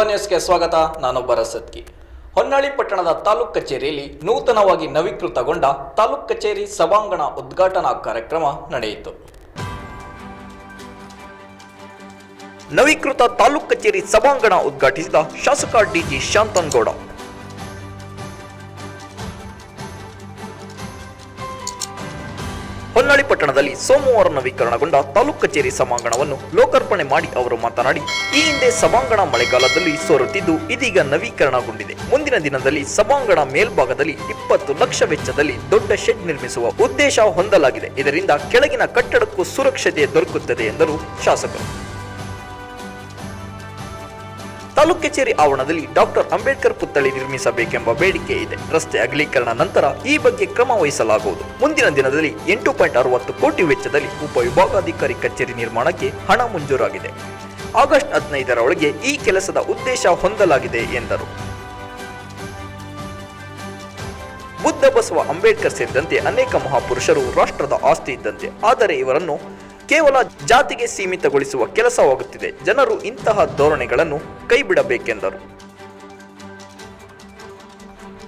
ಯುವ ನ್ಯೂಸ್ಗೆ ಸ್ವಾಗತ. ನಾನು ಭರಸತ್ಕಿ ಹೊನ್ನಾಳಿ ಪಟ್ಟಣದ ತಾಲೂಕ್ ಕಚೇರಿಯಲ್ಲಿ ನೂತನವಾಗಿ ನವೀಕೃತಗೊಂಡ ತಾಲೂಕ್ ಕಚೇರಿ ಸಭಾಂಗಣ ಉದ್ಘಾಟನಾ ಕಾರ್ಯಕ್ರಮ ನಡೆಯಿತು. ನವೀಕೃತ ತಾಲೂಕ್ ಕಚೇರಿ ಸಭಾಂಗಣ ಉದ್ಘಾಟಿಸಿದ ಶಾಸಕ ಡಿಜಿ ಶಾಂತನ್ಗೌಡ. ಪಟ್ಟಣದಲ್ಲಿ ಸೋಮವಾರ ನವೀಕರಣಗೊಂಡ ತಾಲೂಕು ಕಚೇರಿ ಸಭಾಂಗಣವನ್ನು ಲೋಕಾರ್ಪಣೆ ಮಾಡಿ ಅವರು ಮಾತನಾಡಿ, ಈ ಹಿಂದೆ ಸಭಾಂಗಣ ಮಳೆಗಾಲದಲ್ಲಿ ಸೋರುತ್ತಿದ್ದು ಇದೀಗ ನವೀಕರಣಗೊಂಡಿದೆ. ಮುಂದಿನ ದಿನದಲ್ಲಿ ಸಭಾಂಗಣ ಮೇಲ್ಭಾಗದಲ್ಲಿ ಇಪ್ಪತ್ತು ಲಕ್ಷ ವೆಚ್ಚದಲ್ಲಿ ದೊಡ್ಡ ಶೆಡ್ ನಿರ್ಮಿಸುವ ಉದ್ದೇಶ ಹೊಂದಲಾಗಿದೆ. ಇದರಿಂದ ಕೆಳಗಿನ ಕಟ್ಟಡಕ್ಕೂ ಸುರಕ್ಷತೆ ದೊರಕುತ್ತದೆ ಎಂದರು ಶಾಸಕರು. ತಾಲೂಕ್ ಕಚೇರಿ ಆವರಣದಲ್ಲಿ ಡಾಕ್ಟರ್ ಅಂಬೇಡ್ಕರ್ ಪುತ್ಥಳಿ ನಿರ್ಮಿಸಬೇಕೆಂಬ ಬೇಡಿಕೆ ಇದೆ. ರಸ್ತೆ ಅಗಲೀಕರಣ ನಂತರ ಈ ಬಗ್ಗೆ ಕ್ರಮ ವಹಿಸಲಾಗುವುದು. ಮುಂದಿನ ದಿನದಲ್ಲಿ ಎಂಟು ಪಾಯಿಂಟ್ ಅರವತ್ತು ಕೋಟಿ ವೆಚ್ಚದಲ್ಲಿ ಉಪವಿಭಾಗಾಧಿಕಾರಿ ಕಚೇರಿ ನಿರ್ಮಾಣಕ್ಕೆ ಹಣ ಮಂಜೂರಾಗಿದೆ. ಆಗಸ್ಟ್ ಹದಿನೈದರ ಒಳಗೆ ಈ ಕೆಲಸದ ಉದ್ದೇಶ ಹೊಂದಲಾಗಿದೆ ಎಂದರು. ಬುದ್ಧ ಬಸವ ಅಂಬೇಡ್ಕರ್ ಸೇರಿದಂತೆ ಅನೇಕ ಮಹಾಪುರುಷರು ರಾಷ್ಟ್ರದ ಆಸ್ತಿ ಇದ್ದಂತೆ, ಆದರೆ ಇವರನ್ನು ಕೇವಲ ಜಾತಿಗೆ ಸೀಮಿತಗೊಳಿಸುವ ಕೆಲಸವಾಗುತ್ತಿದೆ. ಜನರು ಇಂತಹ ಧೋರಣೆಗಳನ್ನು ಕೈಬಿಡಬೇಕೆಂದರು.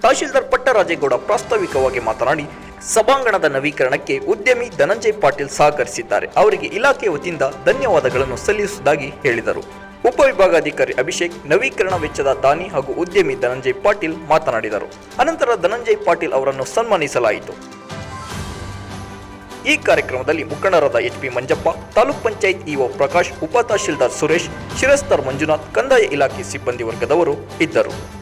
ತಹಶೀಲ್ದಾರ್ ಪಟ್ಟರಾಜೇಗೌಡ ಪ್ರಾಸ್ತಾವಿಕವಾಗಿ ಮಾತನಾಡಿ, ಸಭಾಂಗಣದ ನವೀಕರಣಕ್ಕೆ ಉದ್ಯಮಿ ಧನಂಜಯ್ ಪಾಟೀಲ್ ಸಹಕರಿಸಿದ್ದಾರೆ. ಅವರಿಗೆ ಇಲಾಖೆ ವತಿಯಿಂದ ಧನ್ಯವಾದಗಳನ್ನು ಸಲ್ಲಿಸುವುದಾಗಿ ಹೇಳಿದರು. ಉಪವಿಭಾಗಾಧಿಕಾರಿ ಅಭಿಷೇಕ್, ನವೀಕರಣ ವೆಚ್ಚದ ದಾನಿ ಹಾಗೂ ಉದ್ಯಮಿ ಧನಂಜಯ್ ಪಾಟೀಲ್ ಮಾತನಾಡಿದರು. ಅನಂತರ ಧನಂಜಯ್ ಪಾಟೀಲ್ ಅವರನ್ನು ಸನ್ಮಾನಿಸಲಾಯಿತು. ಈ ಕಾರ್ಯಕ್ರಮದಲ್ಲಿ ಮುಖಂಡರಾದ H P Manjappa, taluk panchayat EO Prakash, ಉಪ ತಹಶೀಲ್ದಾರ್ ಸುರೇಶ್, ಶಿರಸ್ತರ್ ಮಂಜುನಾಥ್, ಕಂದಾಯ ಇಲಾಖೆ ಸಿಬ್ಬಂದಿ ವರ್ಗದವರು ಇದ್ದರು.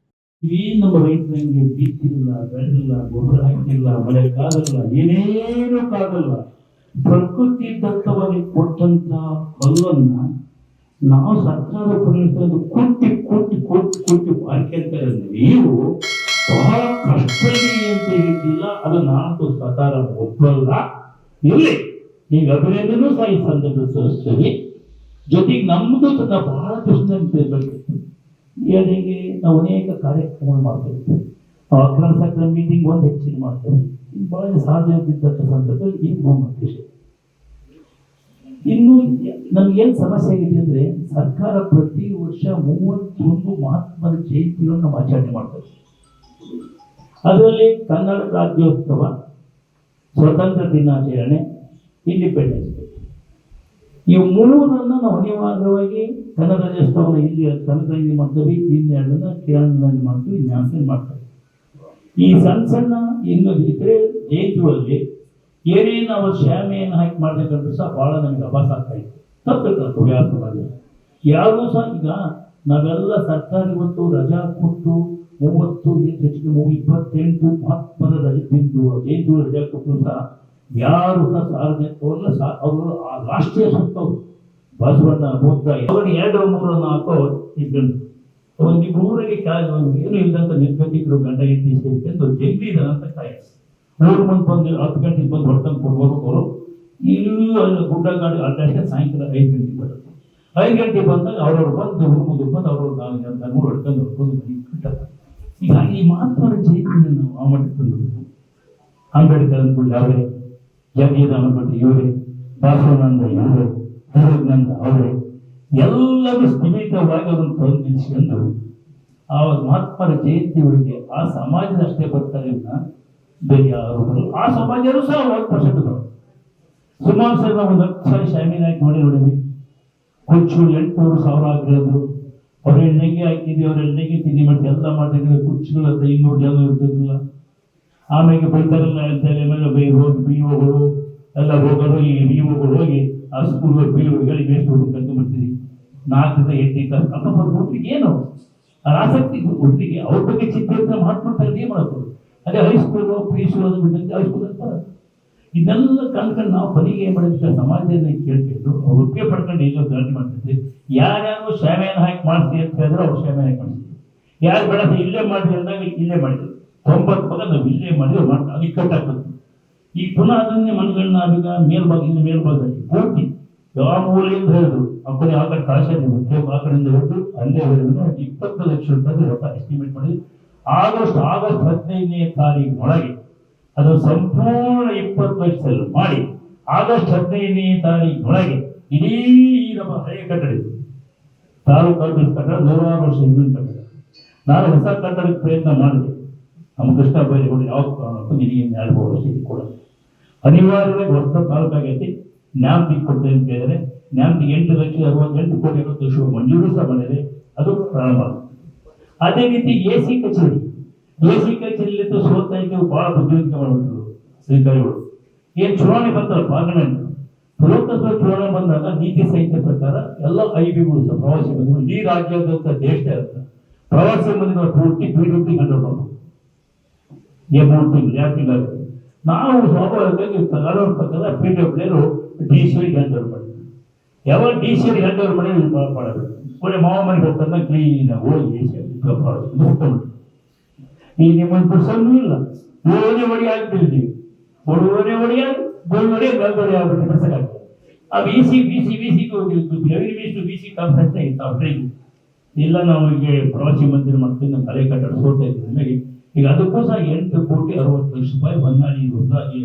ಏನ್ ನಮ್ಮ ರೈತರಂಗೆ ಬಿತ್ತಿಲ್ಲ ಬೆಳೆದಿಲ್ಲ ಗೊಬ್ಬರ ಹಾಕಿಲ್ಲ, ಮಳೆ ಕಾಗಲ್ಲ ಏನೇನು ಕಾಗಲ್ಲ ಪ್ರಕೃತಿ ದತ್ತವಾಗಿ ಕೊಟ್ಟಂತ ಕಲ್ಲನ್ನ ನಾವು ಸರ್ಕಾರ ಪರಿಣಿತ ಕೊಟ್ಟಿ ಕೊಟ್ಟಿ ಕೊಟ್ಟಿ ಕೊಟ್ಟಿ ಇರೋದು ನೀವು ಬಹಳ ಕಷ್ಟ ಅಂತ ಹೇಳ್ತಿಲ್ಲ. ಅದು ನಾಲ್ಕು ಸರ್ಕಾರ ಒಪ್ಪಲ್ಲ ಇಲ್ಲಿ ಈಗ ಅಭಿನಂದನೂ ಸಹ ಈ ಸಂದರ್ಭ ಸಲ್ಲಿಸ್ತೀವಿ. ಜೊತೆಗೆ ನಮ್ದು ಸಹ ಬಹಳ ಕೃಷ್ಣ ಏನಿಗೆ ನಾವು ಅನೇಕ ಕಾರ್ಯಕ್ರಮಗಳು ಮಾಡ್ತೇವೆ. ನಾವು ಅಕ್ರಮ ಮೀಟಿಂಗ್ ಒಂದು ಹೆಚ್ಚಿನ ಮಾಡ್ತೇವೆ. ಬಹಳ ಸಾಧ್ಯ ಇದ್ದಂಥ ಸಂದರ್ಭದಲ್ಲಿ ಈ ಉದ್ದೇಶ ಇನ್ನು ನಮ್ಗೇನು ಸಮಸ್ಯೆ ಆಗಿದೆ ಅಂದ್ರೆ ಸರ್ಕಾರ ಪ್ರತಿ ವರ್ಷ ಮೂವತ್ತೊಂದು ಮಹಾತ್ಮರ ಜಯಂತಿಗಳನ್ನು ನಾವು ಆಚರಣೆ ಮಾಡ್ತೇವೆ. ಅದರಲ್ಲಿ ಕನ್ನಡ ರಾಜ್ಯೋತ್ಸವ, ಸ್ವತಂತ್ರ ದಿನಾಚರಣೆ ಇಂಡಿಪೆಂಡೆನ್ಸ್ ಡೇ ಈ ಮೂರನ್ನ ನಾವು ಅನಿವಾರ್ಯವಾಗಿ ಕನ್ನಡ ರಾಜ್ಯೋತ್ಸವನ ಇಲ್ಲಿ ಕನ್ನಡದಲ್ಲಿ ಮಾಡ್ತೀವಿ ಇಲ್ಲಿ ಎರಡನ್ನ ಕೇರಳದಲ್ಲಿ ಮಾಡ್ತೀವಿ ನ್ಯಾಷನಲ್ ಮಾಡ್ತೀವಿ. ಈ ಸಣ್ಣ ಸಣ್ಣ ಇನ್ನು ಇತರೆ ಜಯಂತಿಗಳಲ್ಲಿ ಏನೇನು ನಾವು ಶ್ಯಾಮೆಯನ್ನು ಹಾಕಿ ಮಾಡ್ಬೇಕಂದ್ರೂ ಸಹ ಬಹಳ ನಮಗೆ ಅಭಾಸ ಆಗ್ತಾ ಇತ್ತು ತಪ್ಪಿರ್ತಾರೆ ವ್ಯಾಸವಾಗಿ ಯಾರೂ ಸಹ ಈಗ ನಾವೆಲ್ಲ ಸರ್ಕಾರಿ ಇವತ್ತು ರಜಾ ಕೊಟ್ಟು ಮೂವತ್ತು ಹೆಚ್ಚಿಗೆ ಮೂರು ಇಪ್ಪತ್ತೆಂಟು ಮಹತ್ವದ ರಜೆ ಬಿಂದು ಜಯಂತಿ ರಜಾ ಕೊಟ್ಟರು ಸಹ ಯಾರು ಸಹ ಸಹ ಅವರು ಆ ರಾಷ್ಟ್ರೀಯ ಸುತ್ತವರು ಬಸವಣ್ಣ ಮುಕ್ತ ಅವನು ಎರಡು ಮೂರು ನಾಲ್ಕು ಇದ್ಕೊಂಡು ಒಂದು ಮೂರಿಗೆ ಏನು ಇಲ್ಲದಂತ ನಿರ್ಗತಿಕರು ಗಂಡ ಹೆಂಡತಿ ಸೇರಿಕೊಂಡು ಜಲ್ದಿ ಅಂತ ಕಾಯ. ಮೂರು ಮಂದಿ ಬಂದು, ಹತ್ತು ಗಂಟೆಗೆ ಬಂದು ಹೊಡ್ಕೊಂಡು ಕೊಡ್ಬೋದು ಅವರು. ಇಲ್ಲಿ ಅಲ್ಲಿ ಗುಡ್ಡ ಗಾಡಿ ಸಾಯಂಕಾಲ ಐದು ಗಂಟೆಗೆ ಬರುತ್ತೆ. ಐದು ಗಂಟೆಗೆ ಬಂದಾಗ ಅವ್ರವ್ರು ಬಂದು ಹುಡುಗ ಬಂದು ಅವ್ರವ್ರು ನಾಲ್ಕು ಗಂಟೆ ಮೂರು ಹೊಡ್ಕೊಂಡು ಹೊಡ್ಕೊಂಡು ಮನೆಗೆ ಕಟ್ಟಲ್ಲ ಈಗ ಈ ಮಹಾತ್ಮರ ಜಯಂತಿಯನ್ನು ನಾವು ಆ ಮಟ್ಟಕ್ಕೆ ಅಂಬೇಡ್ಕರ್ ಅಂದ್ಬಿಟ್ಟು ಅವರೇ ಭಟ್ ಇವರೇ? ಬಸವಾನಂದ ಇವರೇ? ವಿವೇಕಾನಂದ ಅವರೇ? ಎಲ್ಲರೂ ಸ್ಥಿಮಿತವಾಗಿ ಅವರನ್ನು ತಂದು ನಿಲ್ಲಿಸ್ಕೊಂಡು ಆ ಮಹಾತ್ಮರ ಜಯಂತಿಯವರಿಗೆ ಆ ಸಮಾಜದ ಅಷ್ಟೇ ಬರ್ತಾರೆ ಬೇರೆ ಯಾರು ಆ ಸಮಾಜರು ಸಹ ಒಂದು ಪರ್ಸೆಂಟ್ ಸುಮಾರು ಸರ್ ನಾವು ಒಂದು ಹತ್ತು ಸಾರಿ ಶಾಮೀನ್ ಹಾಕಿ ನೋಡಿ ನೋಡಿದ್ವಿ. ಕುಚ್ಚು ಎಂಟುನೂರು ಸಾವಿರ ಆಗಿರೋದು. ಅವ್ರ ಎಣ್ಣೆಗೆ ಹಾಕಿದ್ವಿ, ಅವ್ರ ಎಣ್ಣೆಗೆ ತಿಂಡಿ ಮಾಡಿ ಎಲ್ಲ ಮಾಡಿದ್ರೆ ಕುಚ್ಚುಗಳು ಹತ್ರ ಇನ್ನೂರು ಜನ ಇರ್ತಿರ್ಲಿಲ್ಲ ಆಮೇಲೆ ಬೈತಾರಲ್ಲ ಆಮೇಲೆ ಬೈ ಹೋಗಿ ಬಿ ಒಗಳು ಎಲ್ಲ ಹೋಗೋರು, ಈ ಬಿ ಒಗಳು ಹೋಗಿ ಆ ಸ್ಕೂಲ್ ಬಿ ಒಗಳಿಗೆ ಎಷ್ಟು ಹುಡುಗ ಕರ್ಕೊಂಡು ಬರ್ತೀರಿ ನಾಲ್ಕರಿಂದ ಎಂಟು ಅಪ್ಪ ಹುಡುಗರಿಗೆ ಏನು? ಆಸಕ್ತಿ ಒಟ್ಟಿಗೆ ಅವ್ರ ಬಗ್ಗೆ ಚಿಂತೆ ಮಾಡ್ಕೊಳ್ತಾರೆ ಏನು ಮಾಡೋದು? ಅದೇ ಹೈಸ್ಕೂಲು ಪಿ ಯು ಅದು ಬಿಟ್ಟಂತೆ ಹೈಸ್ಕೂಲ್ ಅಂತ ಇದೆಲ್ಲ ಕಂಡ್ಕೊಂಡು ನಾವು ಪರಿಗೆ ಏನ್ ಮಾಡಿದ್ರೆ ಸಮಾಜದಲ್ಲಿ ಕೇಳ್ತಿದ್ರು. ಅವ್ರು ಒಪ್ಪಿಗೆ ಪಡ್ಕೊಂಡು ಈಗ ಗಲಾಟೆ ಮಾಡ್ತಿದ್ವಿ. ಯಾರ್ಯಾರು ಶಾಮೆಯನ್ನು ಹಾಕಿ ಮಾಡ್ತೀವಿ ಅಂತ ಹೇಳಿದ್ರೆ, ಅವ್ರು ಶಾಮೆಯನ್ನು ಹಾಕಿ ಮಾಡಿಸ್ತೀವಿ ಯಾರು ಬೇಡ ಇಲ್ಲೇ ಮಾಡಿದ್ವಿ ಅಂದಾಗ ಇಲ್ಲೇ ಮಾಡಿದ್ರು. ತೊಂಬತ್ತು ಭಾಗ ನಾವು ಇಲ್ಲೇ ಮಾಡಿದ್ರೆ ಮಾಡ್ತಾ ಕಟ್ ಇಕ್ಕಟ್ಟಾಗ್ತದೆ ಈ ಪುನಃ ಅದನ್ನೇ ಮನಗಳನ್ನ ಈಗ ಮೇಲ್ಭಾಗದಿಂದ ಮೇಲ್ಭಾಗದಲ್ಲಿ ಪೂರ್ತಿ ಯಾವ ಮೂಲೆಯಿಂದ ಹೇಳಿದ್ರು, ಆ ಕಡೆ ಆ ಕಡೆ ಕಳಶ ಆ ಕಡೆಯಿಂದ ಹಿಡಿದು ಅಲ್ಲೇ ಹೇಳಿದ್ರು, ಇಪ್ಪತ್ತು ಲಕ್ಷ ರೂಪಾಯಿ ರೊಕ್ಕ ಎಸ್ಟಿಮೇಟ್ ಮಾಡಿ ಆಗಸ್ಟ್ ಆಗಸ್ಟ್ ಹದಿನೈದನೇ ತಾರೀಕಿನೊಳಗೆ ಅದು ಸಂಪೂರ್ಣ ಇಪ್ಪತ್ತು ಲಕ್ಷದಲ್ಲಿ ಮಾಡಿ ಆಗಸ್ಟ್ ಹದಿನೈದನೇ ತಾರೀಕಿನೊಳಗೆ ಇಡೀ ನಮ್ಮ ಹಳೆಯ ಕಟ್ಟಡ ತಾಲೂಕು ಕಟ್ಟಡ, ನೂರಾರು ವರ್ಷ ಹಿಂದಿನ ಕಟ್ಟಡ. ನಾನು ಹೊಸ ಕಟ್ಟಡಕ್ಕೆ ಪ್ರಯತ್ನ ಮಾಡಿದೆ. ನಮ್ಮ ಕೃಷ್ಣ ಬೈರೇಗೌಡ ಯಾವ ಕಾರಣಕ್ಕೂ ನಿನಗೆ ಎರಡು ಇದು ಕೊಡಲ್ಲ ಅನಿವಾರ್ಯವಾಗಿ ಹೊಸ ತಾಲೂಕಾಗೈತಿ. ನ್ಯಾಮ್ತಿಗೆ ಕೊಡ್ತೇನೆ ಅಂತ ಹೇಳಿದ್ರೆ ನ್ಯಾಮ್ತಿಗೆ ಎಂಟು ಲಕ್ಷ ಅರವತ್ತೆಂಟು ಕೋಟಿ ಅರವತ್ತು ಲಕ್ಷ ಮಂಜೂರು ಸಹ ಬಂದಿದೆ ಅದು ಪ್ರಾರಂಭ. ಅದೇ ರೀತಿ ಎ ಸಿ ಕಚೇರಿ ಎ ಸಿ ಕಚೇರಿಯಲ್ಲಿ ಸೋತ ಬಹಳ ಬುದ್ಧಿವಂತಿಕೆ ಮಾಡಿಬಿಟ್ರು ಶ್ರೀಕಾರಿಗಳು. ಏನ್ ಚುನಾವಣೆ ಬಂತಲ್ಲ ಪಾರ್ಲಿಮೆಂಟ್ ಲೋಕಸಭಾ ಚುನಾವಣೆ ಬಂದಾಗ ನೀತಿ ಸಂಹಿತೆ ಪ್ರಕಾರ ಎಲ್ಲ ಐ ಬಿಗಳು ಸಹ ಪ್ರವಾಸಿ ಬಂಧುಗಳು, ಇಡೀ ರಾಜ್ಯಾದ್ಯಂತ ದೇಶದ ಪ್ರವಾಸಿ ಬಂದಿರೋ ಪೂರ್ತಿ ಬಿಡುಗಡೆ ಕಂಡು ಮಾಡ್ಬೋದು ಏ ಮೂರು ತಿಂಗಳು ಎರಡು ತಿಂಗಳು ನಾವು ಸ್ವಾಭಾವಿಕವಾಗಿ ಪ್ರಕಾರ P W D C hand over ಮಾಡಿದ್ವಿ ಯಾವಾಗ ಡಿ ಸಿ ಹ್ಯಾಂಡ್ ಓವರ್ ಮಾಡಿ ಮಾಡಬೇಕು ಒಳ್ಳೆ ಮಾವ ಮನೆಗೆ ಹೋಗ್ತಾನೆ ಕ್ಲೀನ್ ಹೋಗಿ ಈ ನಿಮ್ಮ ಪುಸ್ತಕನೂ ಇಲ್ಲ. ಏಳನೇ ಒಡಿ ಆಗ್ಬಿಟ್ಟಿದ್ದೀವಿ ಒಡುವರೆ ಆಗಿ ಗೋಲ್ವರೆ ಗಲ್ವರೆ ಆಗ್ಬಿಟ್ಟು ಆ B C B C B C every weeks to B C conference ಇತ್ತು ಇಲ್ಲ ನಾವು ಪ್ರವಾಸಿ ಮಂದಿರ ಮಾಡ್ತೀವಿ ನಮ್ಮ ತಲೆ ಕಟ್ಟಡ ಸೋತಾ ಇದ್ದೀವಿ. ನಮಗೆ ಈಗ ಅದಕ್ಕೋಸ್ಕರ ಎಂಟು ಕೋಟಿ ಅರವತ್ತು ಲಕ್ಷ ರೂಪಾಯಿ ಹೊನ್ನಾಳಿ ಹೊಸದಾಗಿ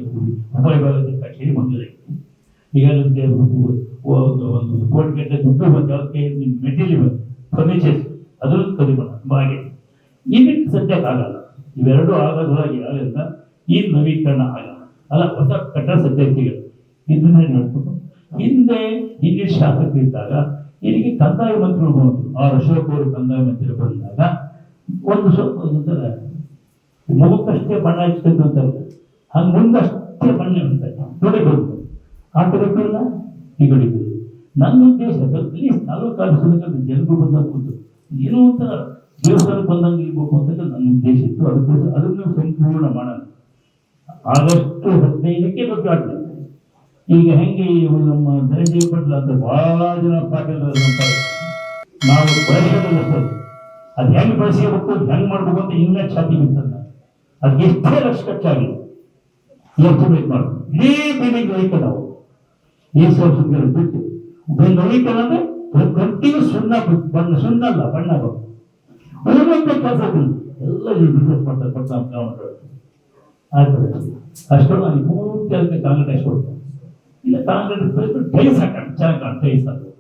ಉಪಯೋಗ ಕಚೇರಿ ಮಂಜೂರಾಗಿದೆ ಈಗ ಒಂದು ಕೋಟಿ ಗಂಟೆ ದುಡ್ಡು ಬಂದು ಮೆಟೀರಿಯಲ್ ಫರ್ನಿಚರ್ಸ್ ಅದನ್ನು ಕಲಿ ಹಾಗೆ. ಇದಕ್ಕೆ ಸದ್ಯಕ್ಕೆ ಆಗಲ್ಲ. ಇವೆರಡು ಆಗೋದ್ರೊಳಗೆ ಆಗಲ್ಲ ಈ ನವೀಕರಣ ಆಗಲ್ಲ. ಅಲ್ಲ, ಹೊಸ ಕಟ್ಟಡ ಸದ್ಯಕ್ಕೆ ಸಿಗಲ್ಲ. ಇದನ್ನೇ ನೋಡ್ಕೊಂಡು ಹಿಂದೆ ಇಂಗ್ಲೀಷ್ ಶಾಸಕರು ಇದ್ದಾಗ, ಇಲ್ಲಿಗೆ ಕಂದಾಯ ಮಂತ್ರಿಗಳು ಬಂದರು. ಆರ್ ಅಶೋಕ್ ಅವರು ಕಂದಾಯ ಮಂತ್ರಿಗಳು ಬಂದಾಗ, ಒಂದು ಸ್ವಲ್ಪ ಮುಖಕ್ಕಷ್ಟೇ ಬಣ್ಣ ಅಂತಾರೆ ಹಂಗೆ ಮುಂದಷ್ಟೇ ಬಣ್ಣ ನೋಡಿ ಬಂತು ಆಟ ಕಡೆ ಈ ಇಲ್ಲ. ನನ್ನ ಉದ್ದೇಶ ಪ್ಲೀಸ್ ತಾಲೂಕು ಆಫೀಸಲ್ಲಿ ಬಂದಾಗ ಏನೋ ಒಂಥರ ದೇವಸ್ಥಾನಕ್ಕೆ ಬಂದಂಗೆ ಇರ್ಬೇಕು ಅಂತ ನನ್ನ ಉದ್ದೇಶ ಇತ್ತು. ಅದಕ್ಕೋಸ್ಕರ ಅದನ್ನು ಸಂಪೂರ್ಣ ಮಾಡೋಣ. ಆಗಸ್ಟ್ ಹದಿನೈದಕ್ಕೆ ಬಗ್ಗೆ ಆಟನೆ ಈಗ ಹೆಂಗೆ ನಮ್ಮ ಧನಂಜಯ ಪಟ್ಲ ಅಂತ ಬಹಳ ಜನ ಪಾಟೀಲ್ ನಾವು ಬಳಸಿ ಅದು ಹೆಂಗ್ ಬಳಸಬೇಕು ಹೆಂಗೆ ಮಾಡ್ಬೇಕು ಅಂತ ಇನ್ನೂ ಛಾತಿ ಬಿತ್ತಲ್ಲ ಅದಕ್ಕೆ ಎಷ್ಟೇ ಲಕ್ಷ ಖರ್ಚಾಗಿದೆ ಬೇಕು ಮಾಡಿ. ಇಡೀ ಈ ಬಿಟ್ಟು ಒಂದು ನವೀಕರಣ ಅಂದ್ರೆ ಕಂಟಿನ್ಯೂ ಸುಣ್ಣ ಬಿಟ್ಟು ಬಣ್ಣ ಸುಣ್ಣ ಅಲ್ಲ ಬಣ್ಣ ಉಳಿದಂತ ಕೆಲಸ ಎಲ್ಲ ಅಷ್ಟೊಂದು ಬಿಸ್ನೆಸ್ ಮಾಡ್ತಾರೆ ಕೊಟ್ಟು ನಾವು ನಾವು ಮಾಡೋದು. ಆಗ್ತದೆ. ಅಷ್ಟು ನಾನು ಪೂರ್ತಿ ಅದಕ್ಕೆ ಕಾಂಗ್ರೆಸ್ ಎಷ್ಟು ಕೊಡ್ತಾರೆ. ಇಲ್ಲ, ಕಾಂಗ್ರೆಸ್ ಟೈಸ್ ಹಾಕೋಣ. ಚೆನ್ನಾಗಿ ಟೈಸ್ ಹಾಕೋದು.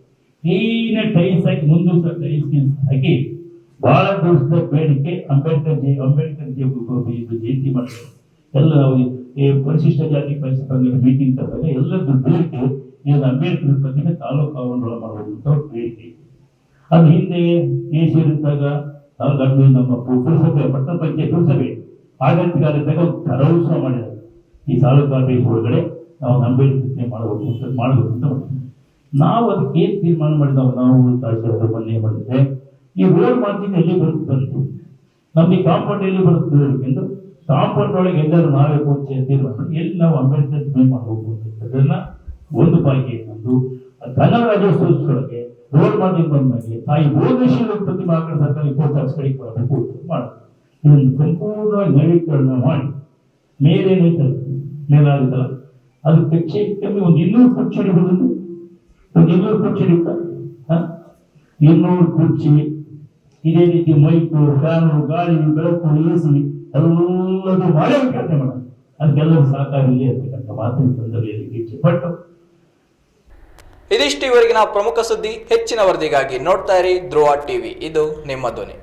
ಕ್ಲೀನಾಗಿ ಟೈಸ್ ಹಾಕಿ ಮುಂದಿನ ಟೈಸ್ ಹಾಕಿ. ಬಹಳ ದಿವಸದ ಬೇಡಿಕೆ, ಅಂಬೇಡ್ಕರ್ ಜಯ ಅಂಬೇಡ್ಕರ್ ಜಯ ಇದು ಜಯಂತಿ ಮಾಡಿದ್ರು ಎಲ್ಲ ಪರಿಶಿಷ್ಟ ಜಾತಿ ಪಂಗಡ ಮೀಟಿಂಗ್ ಕರೆದಾಗ ಎಲ್ಲರದ್ದು ಬೇಡಿಕೆ ಈಗ ಅಂಬೇಡ್ಕರ್ ಬಗ್ಗೆ ತಾಲೂಕು ಆವರಣ ಮಾಡುವಂತ ಬೇಡಿಕೆ. ಅದು ಹಿಂದೆ ಇದ್ದಾಗ ನಾವು ಗಂಡು ನಮ್ಮ ಪುರಸಭೆ ಪಟ್ಟಣ ಪಂಚಾಯತ್ ಪುರಸಭೆ ಆಡಳಿತಗಾರಿದ್ದಾಗ ಒಂದು ಭರವಸೆ ಮಾಡಿದ್ದಾರೆ. ಈ ತಾಲೂಕು ಆಫೀಸ್ ಒಳಗಡೆ ನಾವು ಅಂಬೇಡ್ಕರ್ ಮಾಡಬೇಕು ಅಂತ ಮಾಡಬೇಕು ಅಂತ. ನಾವು ಅದಕ್ಕೆ ಏನ್ ತೀರ್ಮಾನ ಮಾಡಿದ ನಾವು ತಹಸೀಲ್ದಾರ್ ಮೊನ್ನೆ ಮಾಡಿದ್ರೆ ಈ ಹೋಲ್ ಮಾರ್ಕಿಂಗ್ ಎಲ್ಲಿ ಬರುತ್ತೆ ಬಂತು ನಮಗೆ ಕಾಂಪೌಂಡ್ ಎಲ್ಲಿ ಬರುತ್ತೆ ಎಂದು ಕಾಂಪೌಂಡ್ ಒಳಗೆ ಎಲ್ಲರೂ ನಾವೇ ತೀರ್ಮಾನ ಮಾಡಿ, ಎಲ್ಲಿ ನಾವು ಅಂಬೇಡ್ಕರ್ ಮಾಡಬೇಕು ಅಂತ ಅದನ್ನ ಒಂದು ಬಾಯಿಗೆ ಒಂದು ಕನ್ನಡ ರೋಲ್ ರೋಡ್ ಬಂದ ಬಂದಾಗ ತಾಯಿ ಭುವನೇಶ್ವರಿ ಪ್ರತಿಮೆ ಆಕಡೆ ಸರ್ಕಾರಿ ಕೋರ್ಟ್ ಆಫೀಸ್ ಕಡೆಗೆ ಕೊಡಬೇಕು ಮಾಡಬೇಕು ಮಾಡಿ ಇದನ್ನು ಸಂಪೂರ್ಣವಾಗಿ ನವೀಕರಣ ಮಾಡಿ ಮೇಲೇನೈತಲ್ಲ ಮೇಲಾಗುತ್ತಲ್ಲ ಅದು ಕಮ್ಮಿ ಒಂದು ಇನ್ನೂರು ಕುರ್ಚಿ ಹಿಡಿಬೋದು ಒಂದು ಇನ್ನೂರು ಕುರ್ಚಿ ಹಿಡಿತ ಇನ್ನೂರು ಕುರ್ಚಿ ಇದೇ ರೀತಿ ಮೈಕು ಫ್ಯಾನು ಗಾಳಿ ಬೆಳಕು ಎ ಸಿ ಎಲ್ಲದೂ ಮಾಡೇ ಕೆಲಸ ಮಾಡೋದು. ಸಹಕಾರ ಇಲ್ಲಿ ಅಂತಕ್ಕಂಥ ಮಾತಿನ ಸಂದರ್ಭದಲ್ಲಿ ಇಚ್ಛೆ ಪಟ್ಟು ಇದಿಷ್ಟು ಇವರೆಗಿನ ಪ್ರಮುಖ ಸುದ್ದಿ ಹೆಚ್ಚಿನ ವರದಿಗಾಗಿ ನೋಡ್ತಾ ಇರಿ ಧ್ರುವ ಟಿವಿ. ಇದು ನಿಮ್ಮ ಧ್ವನಿ.